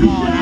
Oh,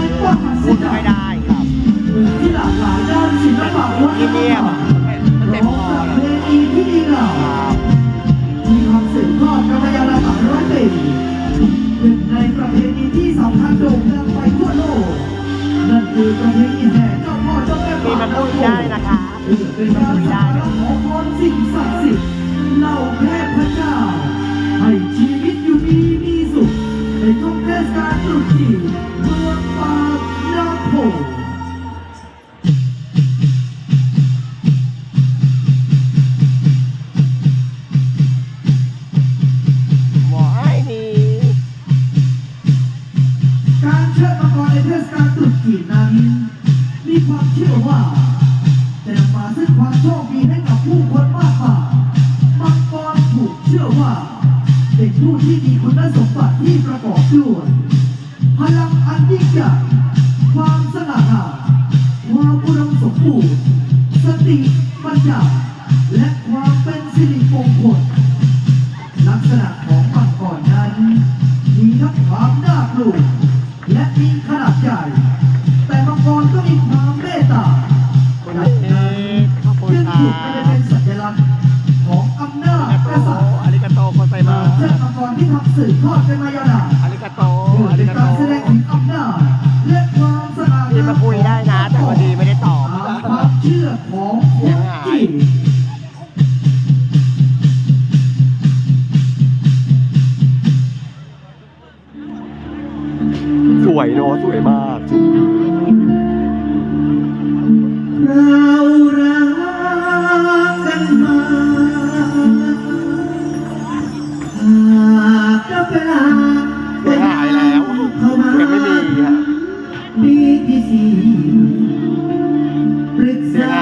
ดีที่สี่ปรึกษา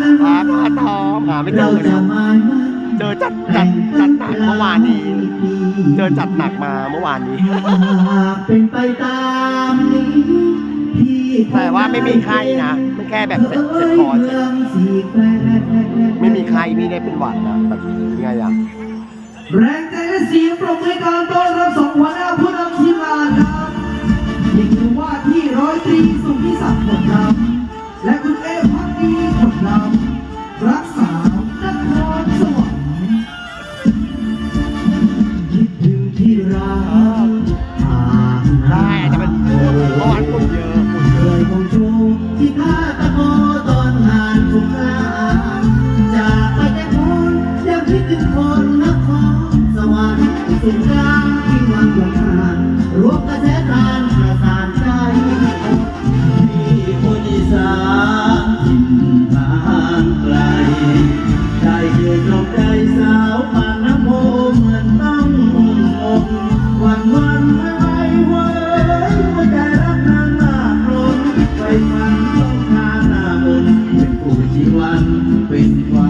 กันว่าอเราจะมาเจอจัดจัดจัดหนักเมื่อวานนี้ เจอจัดหนักมาเมื่อวานนี้เป็นไปตามนี้แต่ว่าไม่มีใครนะ มันแค่แบบเจ็บจคอเฉยเมืงสี่แครไม่มีไข้ม่ได้เป็นหวัดนะแบบยังไงอะ แรงใจและเสียงปรบมือให้การต้อนรับสองหัวหน้าผู้นำทีมงานค ร้อยตรีสุพิศักดิ์ผลดำและคุณเอพักดีผลดำ when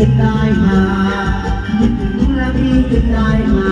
ละได้มาคิดถึงและพี่คิดได้มา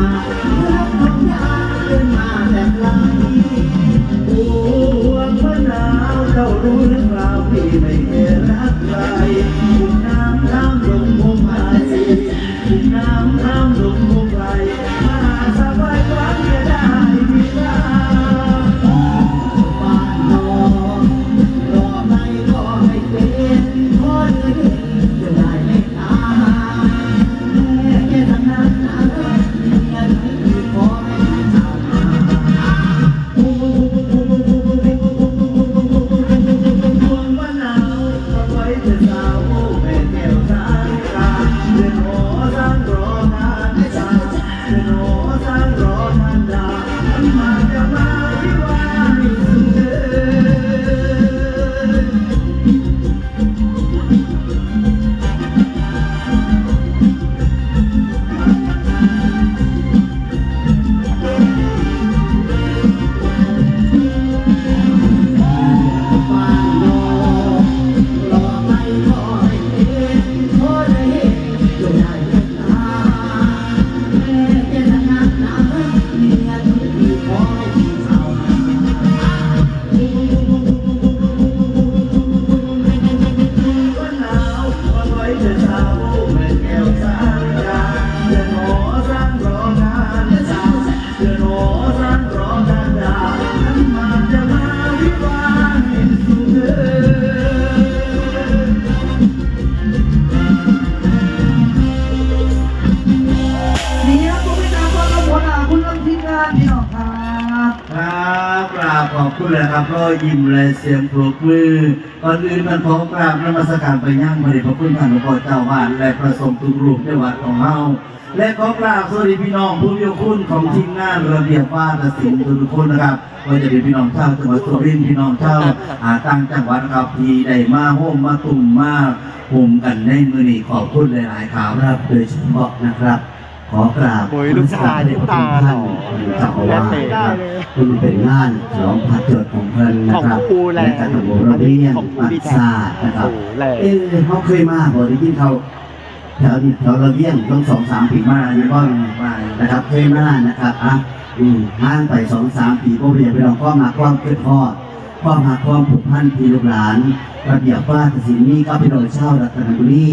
ยยิ้มและเสียงปรบมือก่อนอื่นมันขอกราบนมัสการไปย่างพระเดชพระคุณท่านหลวงพ่อเจ้าวาดและพระสงฆ์ทุกรูปในวัดของเฮาและขอกราบสวัสดีพี่น้องผู้มีคุณของทีมงานระเบียบวาทศิลป์ทุกคนนะครับว่าจะเป็นพี่น้องชาวจังหวัดสุรินทร์พี่น้องชาวอาต่างจังหวัดนะครับที่ได้มาโฮมมาตุ่มมาโฮมกันในมือนี้ขอบคุณหลายๆครับครับโดยเฉพาะนะครับ ขอกราบโอ้ยลูกชายนี่ตาหล่อเจ้าอาวาสได้ครับเลยคุณเป็นงานฉลองพระเกิดของเพิ่นนะครับของครูแหละและการทำบุญระเบียงของครูปักดีแท้ศาสตร์นะครับโอ้โหแหละเอ๊ะเขาเคยมาบ่ได้ยินเขาแถวนี้แถวระเบียงต้องสองสามปีมาอยู่บ้างมานะครับเคยมานะครับอะอืมห่างไปสองสามปีก็เรียนไปลองความมาความเกิดทอดความหาความผูกพันพี่ลูกหลานระเบียบว่าศิลป์นี้ก็พี่น้องเช่าวรัตนบุรี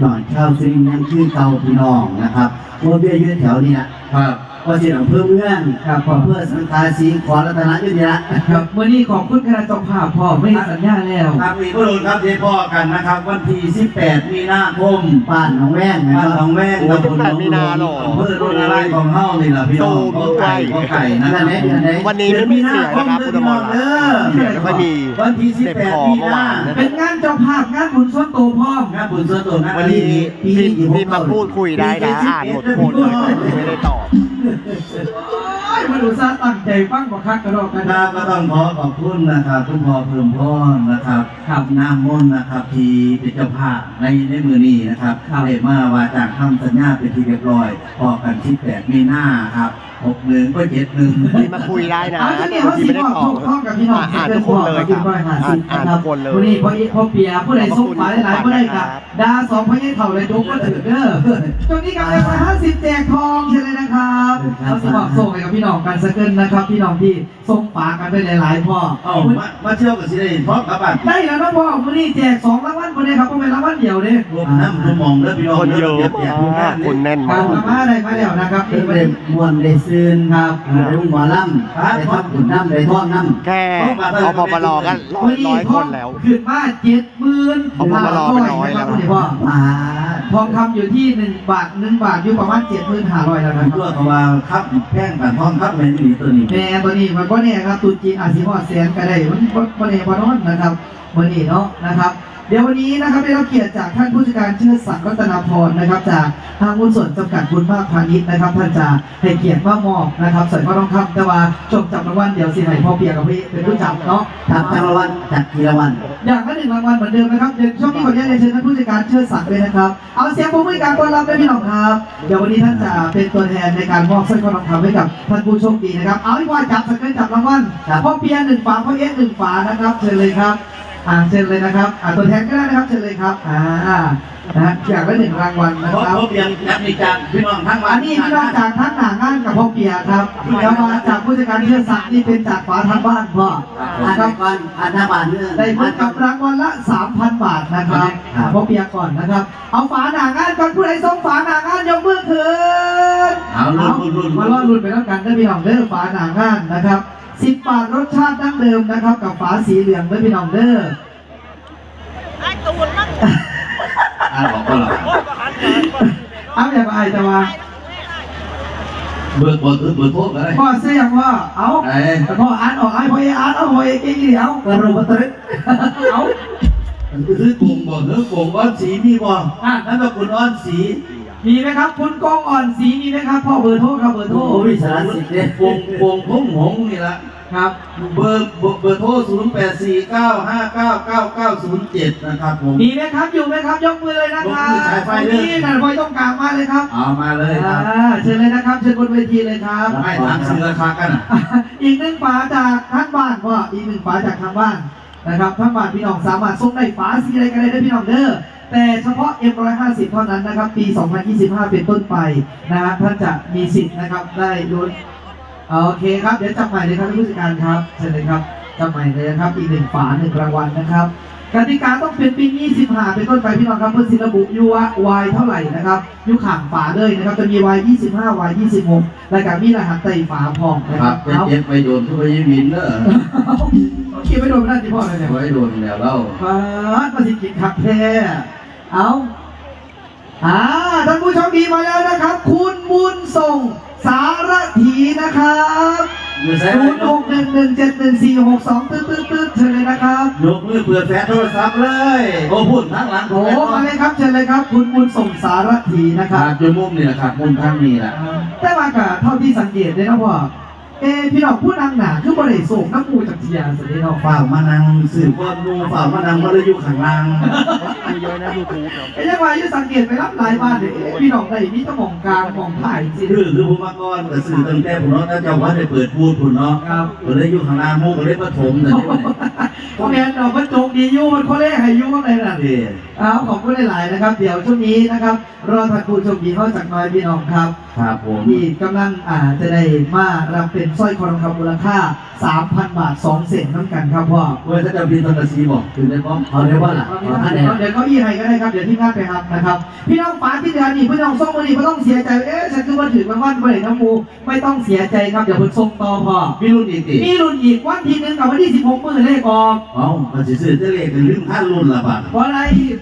หน่อยชาวสุรินทร์ยังชื่อเตาพี่น้องนะครับตัวเบี้ยยืดแถวนี้นะครับ ว่าสิอำเภอเมืองครับพ่ออำเภอสังกาสีขอรัตนยุทธยะครับวันนี้ขอบคุณคณะเจ้าภาพพ่อไม่สัญญาแล้วครับมีพระโดนครับเดี๋ยวพ่อกันนะครับ วันที่ 18 มีนาคมบ้านหนองแว่งบ้านหนองแว่งโอ้18มีนาเหรออำเภอโดนอะไรของเฮานี่ล่ะพี่น้องโอ้ก็ไก่ก็ไก่นะครับวันนี้ไม่มีเสียงนะครับคุณอมรรัตน์เด้อเสียงไม่ค่อยมีวันที่เจ็บคอ18 มีเมื่อนาวานนะเป็นงานเจ้าภาพงานบุญส่วนตัวพ่อมงานบุญส่วนตัวงานวันนี้พิมพ์พิมพ์มาพูดคุยได้นะอ่านหมดทุกคนเลยแต่ไม่ได้ตอบ โอ้ยมาดูซาตั้งใจฟังบ่คักกระดอกกันครับก็ต้องขอขอบคุณนะครับคุณพ่อเพิ่มพรนะครับครับน้ำมนต์นะครับที่เป็นเจ้าภาพในในมือนี้นะครับครับ ได้มาว่าจากทำสัญญาเป็นที่เรียบร้อยพอกันที่แปดมีหน้าครับ หกหนึ่งก็เจ็ดหนึ่งพิมพ์มาคุยได้นะเอาแต่ที่บางทีเขาสิไม่ได้บอกตอบถูกต้องกับพี่น้องอ่านทุกคนเลยครับอ่านอ่านทุกคนเลยวันนี้พออีพอเปียผู้ใดส่งฝาหลายๆผู้ใดกับดาสองพยัญเถ่าเลยทุกก็ถือเด้อตรงนี้กับเอ็มร้อยห้าสิบแจกทองใช่เลยนะครับเขาสมัครส่งให้กับพี่น้องกันสักเกินนะครับ พี่น้องที่ส่งฝากันไปหลายๆพ่อเอามามาเที่ยวกับสิได้พร้อมกับบัตรได้แล้วนะพ่อวันนี้แจกสองรางวัลคนนี้ครับเพราะเป็นรางวัลเดียวเด้รวมน้ำรวมมองเด้อพี่น้องคนเยอะเดี๋วแจกทุกงานคนแน่นกามารกมาได้มาแล้วนะครับเป็นเด็กมวนได้ซื่นครับได้หมอลำได้ทับขุนน้ำได้ท่องน้ำแค่อพปรก็ร้อยร้อยคนแล้วขึ้นมาเจ็ดหมื่นเอาพวกมารอเป็นร้อยแล้วคุณพ่อมาทองคำอยู่ที่หนึ่งบาทหนึ่งบาทอยู่ประมาณเจ็ดหมื่นห้าร้อยแล้วมันะนคตัวรับเขาว่าครับแพงกันท้องครับแม่นอี่ตัวนี้แม่ตัวนี้มันก็เนี่ยครับตุนจีนอาจสิพอดแสนก็ได้มันมันเองพอนอนนะครับวันนี้เนาะนะครับ เดี๋ยววันนี้นะครับได้รับเกียรติจากท่านผู้จัดการเชิดศักดิ์รัตนาพรนะครับ จากทางหุ้นส่วนจำกัดบุญมากพาณิชย์นะครับท่านจะให้เกียรติมามอบนะครับใส่ข้อต้องคำแต่ว่าจบจับรางวัลเดี๋ยวสิให้พ่อเปียกับพี่เป็นผู้จับเนาะทับจังละวันจัดกีละวันอย่างละหนึ่งรางวัลเหมือนเดิมนะครับเดี๋ยวช่วงนี้ขออนุญาตเรียนเชิญท่านผู้จัดการเชิดศักดิ์เลยนะครับเอาเสียงปรบมือการต้อนรับด้วยพี่น้องครับเดี๋ยววันนี้ท่านจะเป็นตัวแทนในการมอบสร้อยคอทองคำให้กับท่านผู้โชคดีนะครับเอาอีกว่าจับสเกิลจับรางวัลครับพ่อเปียหนึ่งฝาพ่อเอสหนึ่งฝานะครับเชิญเลยครับ อ่าเชิญเลยนะครับอ่าตัวแทนก็ได้นะครับเชิญเลยครับอ่านะฮะอย่างละหนึ่งรางวัลนะเพราะครับเขาเปลี่ยนนักมีการพี่น้องทั้งวัอันนนี้พี่น้องจากทั้งหนางานกับพ่อเปียครับเดี๋ยวมาจากผู้จัดการเชิดศักดิ์นี่เป็นจากฝาทางบ้านพ่ออันนะคนี้รับก่อนอันหน้าบานเนื้อได้พบกับรางวัลละ 3,000 บาทนะครับครับพบเปียก่อนนะครับ เอาฝาหนางานก่อนผู้ใดส่งฝาหนางานยกมือขึ้นเอาลุ้นลุ้นลุ้น มาล่อรุ่นไปแล้วกันได้อพี่น้องเด้อฝาหนางานนะครับ 10บาทรสชาติดั้งเดิมนะครับ กับฝาสีเหลืองเด้อพี่น้องเด้ออ่านออกก็หรอเอาอย่าไปแต่ว่าเบอร์เบอร์เบอร์โทรก็ได้พ่อเสียงว่าเอาไอ้พ่ออ่านออกไอ้พ่อเออ่านเอาพ่อเอเก่งดีเอากระโปรงเอาคือกลุ่มบ่คือกลุ่มอ้อนสีมีบ่นั่นก็คุณอ้อนสี มีไหมครับ คุณกองอ่อนสีมีไหมครับพ่อเบอร์โทรครับเบอร์โทรโอ้วิสารสิทธิ์เนี่ยวงวงพุ่งหงนี่ละครับเบอร์เบอร์เบอร์โทร0 8 4 9 5 9 9 9 0 7 นะครับผม มีไหมครับอยู่ไหมครับยกมือเลยนะครับยกมือฉายไฟเลย นี่นั่นไฟต้องกลางมาเลยครับเอามาเลยครับอ่าเชิญเลยนะครับเชิญบนเวทีเลยครับ ให้ถามซื้อราคากันอะ อีกหนึ่งฝาจากทางบ้านพ่ออีกหนึ่งฝาจากทางบ้านนะครับทางบ้านพี่น้องสามารถส่งได้ฝาสีอะไรก็ได้ได้พี่น้องเด้อ แต่เฉพาะ M150 เท่านั้นนะครับ ปี 2025 เป็นต้นไปนะฮะท่านจะมีสิทธิ์นะครับได้ลุ้นโอเคครับ เดี๋ยวจับใหม่เลยครับท่านผู้จัดการครับเชิญเลยครับจับใหม่เลยนะครับ อีกหนึ่งฝาหนึ่งรางวัลนะครับกติกาต้องเป็นปี25เป็นต้นไปพี่น้องครับเพื่อสิระบุอยู่ว่าวายเท่าไหร่นะครับอยู่ข่างฝาเลยนะครับจะมีวาย25วาย26และการมีรหัสไต่ฝาพร้อมนะคครัรับบเป็นเจ็บไปโดนทุกไปยิมินเนอะเอาเก็บไว้โดนไม่ได้ที่พ่อเลยเนี่ยไว้โดนแล้วเราฟ้ามาสิกินขับแท้ เอาอ่าท่านผู้ชมดีมาแล้วนะครับ คุณบุญส่งสารถีนะครับอยู่ใส่ศูนย์หกหนึ่งหนึ่งเจ็ดหนึ่งสี่หกสองตื้อตื้อตื้อเชิญเลยนะครับยกมือเปิดแฟนโทรศัพท์เลย โอ้พูดทั้งหลังโอ้มาเลยครับเชิญเลยครับ คุณบุญส่งสารถีนะคครัรับบอยู่มุมนี่แหละครับมุมข้างนี้แหละแต่ว่ากะเท่าที่สังเกตเลยนะพ่อ เอะพี่น้องผู้นางหนาคือบริส่งน้ำมูจากเทียสวัสดีน้องฝ่ากมานังสื่อก้อนมูฝ่ากมานังมาเลยอยู่ข้างล่างดูเยอะนะยูทูบครับไอ้ยังไงยังสังเกตไปรับหลายบ้านเลยเอ๊ะพี่น้องได้มีแตะมองกลางมองถ่ายสิคือคือผู้มาก่อนแต่สื่อตั้งแต่ผมเนาะถ้าเจ้าว่าได้เปิดพูดผมเนาะครับก็เลยอยู่ข้างล่างมูก็เลยมาถมแต่ที่ว่าพวกแอนดอกมันโจกดีอยู่มันโคเล่ให้อยู่ข้างในน่ะเนี่ยเอาขอบคุณหลายๆนะครับ เดี๋ยวช่วงนี้นะครับรอท่านผู้โชคดีเข้าจากน้อยพี่น้องครับ ครับผมที่กำลังอ่าจะได้มารับเป็นสร้อยคอทองคำมูลค่า 3,000 บาท 2เศษน้ำกันครับพ่อเว้ยถ้าจะพินตนสีบอกคือได้ป้อมเอาเรียกว่าล่ะเดี๋เอาท่านยวเดี๋ยวก็อี้ให้ก็ได้ครับ เดี๋ยวที่งานไปครับนะครับ พี่น้องฝาที่เดือนนี้พี่น้องส่งมาดีไม่ต้องเสียใจ เอ๊ะฉันคือว่าถือรางวัลไปเลยน้ำมูไม่ต้องเสียใจครับเดี๋ยวผมส่งต่อพ่อมีรุ่นอีกติมีรุ่นอีกวันที่หนึ่งกับวันที่16มือเลขออกเอ้ามันสิซื้อจะเลขกันลืมค่ารุ่นละบาทเพราะอะไร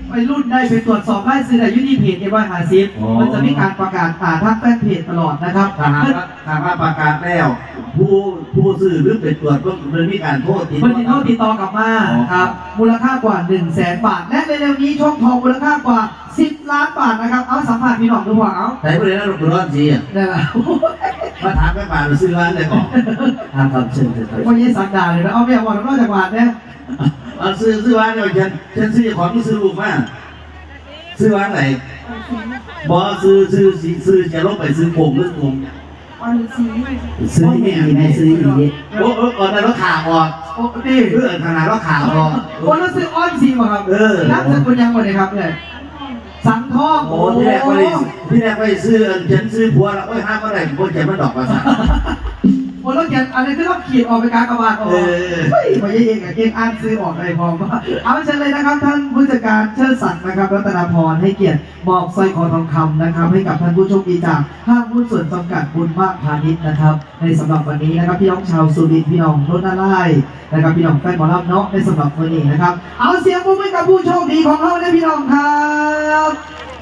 ไปรุ่นได้ไปตรวจสอบได้ซื้อได้อยุติเพจเอวายหาซิฟอ๋อมันจะมีการประกาศผ่านทางแฟนเพจตลอดนะครับ ถ้าหากว่าถ้าหากว่าประกาศแล้ว ผู้ผู้ซื้อหรือเป็นตรวจก็มันมีการโทษติดมันติดโทษติดต่อกลับมาอ๋อครับมูลค่ากว่า1 0 0 0 0แสนบาท และในเร็วนี้ช่องทองมูลค่ากว่า 10 ล้านบาทนะครับ เอาสัมผัสพี่น้องดูว่าเอาแต่ประเด็นนั้นเราร้อนจีอะได้ไหมมาถามแม่ป่าเราซื้อร้านไหนก่อนทางคำเชิญเถิดครับวันนี้สักดาเลยนะเอาไม่เอาวันนอกจากบาทเนี่ยเอาซื้อซื้อร้านเนี่ยฉันฉันซื้อของที่ซื้อลูกมาซื้อร้านไหนบอซื้อซื้อซื้อซื้อจะลงไปซื้อผงหรือผง ซื้ออีกในซื้ออีกโอ้โอ้ก่อนนั้นรถขาออกโอ้ดีเพื่อขนาดเรถขาออกคนรู้สึกอ้อนซีมาครับเออนักสกุลยังหมดเลยครับเนี่ยสังทองโอ้ที่แรกไปที่แรกไปซื้อฉันซื้อผัวแล้วโอ้ยห้ามอะไรผัวเจ็บมันดอกมาสั่าคนละเกียนอะไรที่ต้องขีดออกไปกลางกระบาดออกเออเฮ้ยมาเองกับเองอ่านซื้อออกอะไรพอมาเอาเชิญเลยนะครับท่านผู้จัดการเชิดศักดิ์นะครับรัตนาพรให้เกียรติมอบสร้อยคอทองคำนะครับ ให้กับท่านผู้โชคดีจากห้างหุ้นส่วนจำกัดบุญมากพาณิชย์นะครับ ในสำหรับวันนี้นะครับพี่น้องชาวสุรินทร์พี่น้องรถนาไล่นะครับพี่น้องแฟนหมอลำเนาะในสำหรับวันนี้นะครับ เอาเสียงปรบมือให้กับผู้โชคดีของเราเลยพี่น้องครับ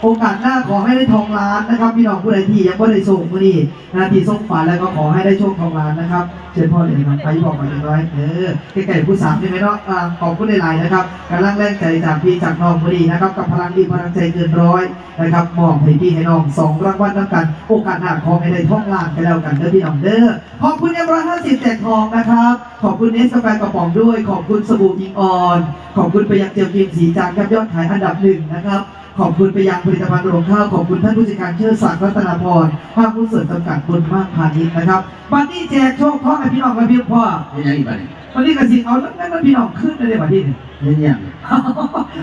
โอกาสหน้าขอให้ได้ทองล้านนะครับ พี่น้องผู้ใดที่ยังไม่ได้ส่งมือนี้นาทีส่งฝันแล้วก็ขอให้ได้โชคทองล้านนะครับเชิญพ่อเลยนะครับไปบอกมาอย่างไรเออใกล้ๆผู้สามใช่ไหมเนาะอ่าขอบคุณหลายๆนะครับกำลังแรงใจจากพี่จากน้องพอดีนะครับกับพลังดีพลังใจเกินร้อยนะครับมอบให้พี่ให้น้องสองรางวัลน้ำกัน โอกาสหน้าขอให้ได้ท่องล้านกันแล้วกันเด้อพี่น้องเด้อขอบคุณเอ็มร้อยห้าสิบแจกทองนะครับ ขอบคุณเนสกาแฟกระป๋องด้วย ขอบคุณสบู่ยิงออน ขอบคุณไปยังเจียวกิมสีจานครับยอดขายอันดับหนึ่งนะครับ ขอบคุณไปยังผลิตภัณฑ์โรงข้าวขอบคุณท่านผู้จัดการเชิดศักดิ์รัตนาพรห้างผู้เสริมจำกัดบุญมากพาณิชย์นะครับบัตรนี้แจกโชคพ่อให้พี่น้องและพี่พ่อเป็นยังไงบ้างวันนี้กสิเอาแล้วนั่นพี่น้องขึ้นเลยในบัตรนี้เนี่ยเป็นยัง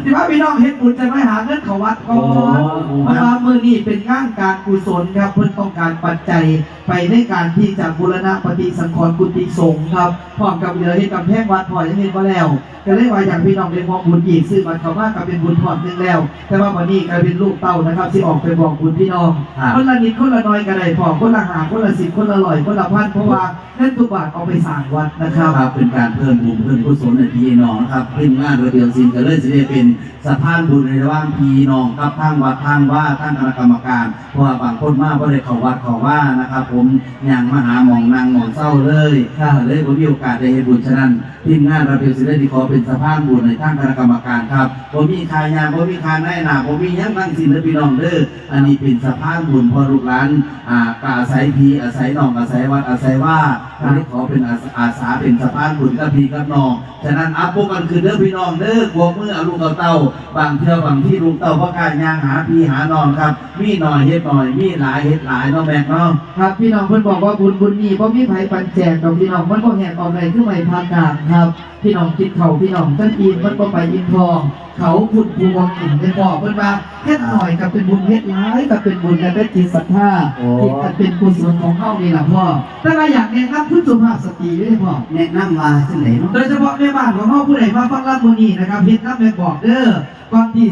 ที่ว่าพี่น้องเฮ็ดบุญจะไม่หาเงินเขาวัดก่อนโอ้เพราะว่ามือนี้เป็นงานการกุศลครับเพื่อต้องการปัจจัยไปในการที่จะบูรณะปฏิสังขรณ์กุฏิสงฆ์ครับพร้อมกับเรือเฮ็ดกำแพงวัดพอยังเห็นมาแล้วก็เลยว่าอย่างพี่น้องเป็นมองบุญอีกซื้อบัตรเขามากก็เป็นบุญพอดหนึงแล้ว แต่ว่าวันนี้กลายเป็นลูกเต้านะครับที่ออกไปบอกบุญพี่น้องครับคนละนิดคนละน้อยก็ได้พอคนละหาคนละสิบคนละร้อยคนละพันเพราะว่าเงินทุกบาทเอาไปสร้างวัดนะครับครับเป็นการเพิ่มบุญเพิ่มกุศลในพี่น้องนะครับขึ้นงานโดยเดียวสินก็เลยจะได้เป็นสะพานบุญในระหว่างพี่น้องครับทางวัดทางว่าทางคณะกรรมการเพราะว่าบางคนมาบ่ได้เขาวัดเขาว่านะครับผมอย่างมหาหมองนางหมองเศร้าเลยครับก็เลยผมมีโอกาสได้เฮ็ดบุญฉะนั้นทีมงานราเป็นสิได้ที่ขอเป็นสะพานบุญในทางคณะกรรมการครับผมมีคายาผมมีคาในหนาผมมียังทั้งสิเลยพี่น้องเด้ออันนี้เป็นสะพานบุญพอลูกหลานอ่ากอาศัยพีอาศัยน้องอาศัยวัดอาศัยว่าอันนี้ขอเป็นอาสอาสาเป็นสะพานบุญกับพี่กับน้องฉะนั้นอัพพวกกันคือเด้อพี่น้องเด้อกลัวมือเอาลูกเอาเต้า บางเที่ยวบางที่ลูกเต้าเพราะการย่างหาพี่หาน้องครับ มีหน่อยเฮ็ดหน่อย มีหลายเฮ็ดหลายเน้องแบกเนาะครับพี่น้องเพิ่นบอกว่าบุญบุญนี่เพราะมีไผปันแจกดอกพี่น้องมันก็แหกออกไปคือไม่พากาศครับ พี่น้องกินเขาพี่น้องตั้งปีนมันก็ไปอินทอง เขาคุณภูวังอินเป็นบอกเพิ่นว่าเฮ็ดหน่อยกับเป็นบุญเฮ็ดหลายกับเป็นบุญและเป็นจิตศรัทธาโอ้ที่อันเป็นกุศลของเฮานี่ล่ะพ่อแต่ว่าอยากแนะนำผู้สุภาพสตรีด้วยพ่อแนะนำมาจังไหนเนาะโดยเฉพาะแม่บ้านของเฮาผู้ใดมาฟังรับมื้อนี้นะครับเฮ็ดน้ำแม่บอกเด้อก่อนที่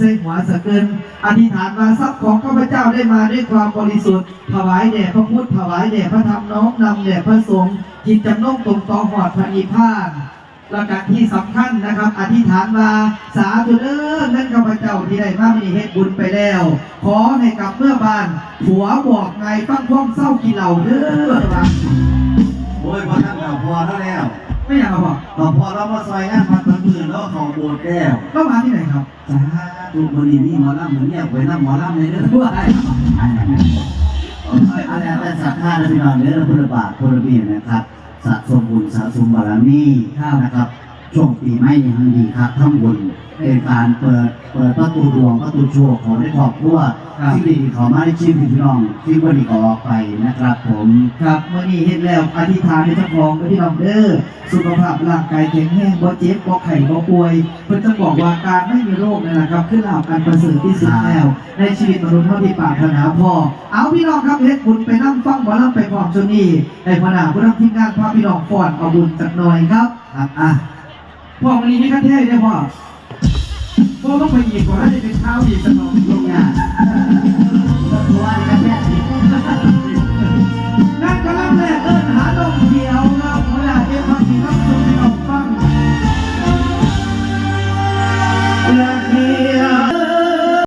ใส่หัวสะเกินอธิษฐานมาทรัพย์ของข้าพเจ้าได้มาด้วยความบริสุทธิ์ ถวายแด่พระพุทธถวายแด่พระธรรมน้อมนำแด่พระสงฆ์จิตจำนงตรงต่อหอดพระนิพพานและการที่สำคัญนะครับ อธิษฐานมาสาธุเด้อเงินข้าพเจ้าที่ได้มามีเฮ็ดบุญไปแล้ว ขอให้กลับเมื่อบ้าน ผัวบอกไงฟังความเศร้ากินเหล่าเด้อว่าโอ้ยพอท่านเราพอแล้วแล้ว ไม่อยากเอาบอกเราพอเรามาซอยงานพัดพันมือแล้วของโบสถ์แล้วแล้วมาที่ไหนครับสาธุมื้อนี้มีหมอลำเหมือนเงียบไว้นำหมอลำในเด้อว่าอันนี้เป็นสัทธาและพี่น้องเนื้อพุทธบาทพุทธเบียนะครับสะสมบุญสะสมบารมีนะครับ ช่วงปีใหม่นี่ทั้งดีครับทั้งบุญเป็นการเปิดเปิดประตูดวงประตูโชคของในครอบครัวสิ่งดีๆเขามาได้ชีวิตพี่น้องที่วันนี้ก็ออกไปนะครับผม ครับเมื่อนี้เห็นแล้วอธิษฐานในเจ้าของกับพี่น้องเด้อสุขภาพร่างกายแข็งแรงบ่เจ็บบ่ไข้บ่ป่วยเพิ่นจะบอกว่าการไม่มีโรคนี่นแหละครับคือลาภการประเสริฐที่สุดแล้ว ในชีวิตมนุษย์เท่าที่ปรารถนาพอเอาพี่น้องครับเฮ็ดบุญไปนั่งฟังหมอลำไปพร้อมช่วงนี้ในพนาผู้นำทีมงานพาพี่น้องฟอนเอาบุญจักหน่อยครับครับอะ พ่อวันนี้ไม่ขั้นเทพเลยพ่อพ่อต้องไปหยิบก่อนให้เป็นข้าวหยิบสนองลงงานนั่นก็รับแรกเอิ้นหาดงเขียวครัเวลาเอฟพักที่รับสุดที่ออกฟัง